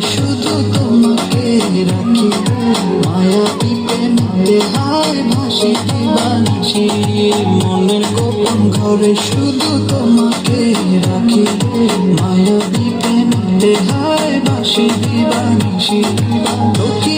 শুধু তোমাকে রাখি। মায়া পিতে মাতে হায় ভাসি বাঁচি মনের গোপন ঘরে শুধু তোমাকে রাখি। মায়া পিতে মাতে হায় ভাসি বাঁচি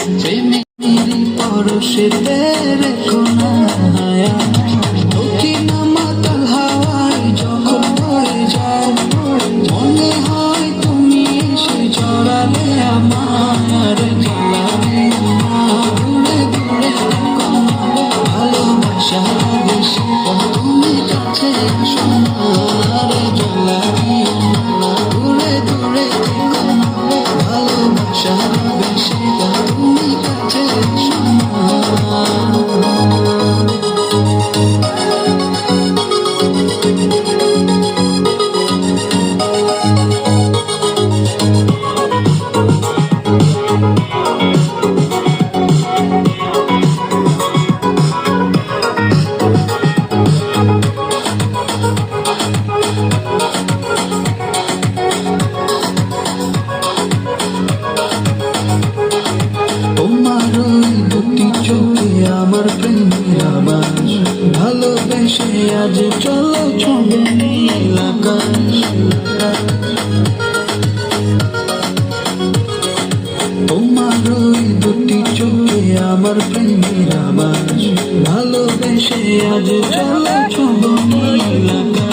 প্রেমেরই পরশে রেখো না মাতাল হাওয়ায় যখন হয়ে যায়। মনে হয় তুমি এসে জড়ালে আমার না। দূরে দূরে ভালোবাসা বেশি তুমি কাছে জ্বালাবে না। দূরে দূরে ভালোবাসা চোখে আমার প্রেমের আবাস। ভালোবেসে আজ চলো নীল আকাশ। তোমার ওই দুটি চোখে আমার প্রেমের আবাস। ভালোবেসে আজ চলো নীল আকাশ।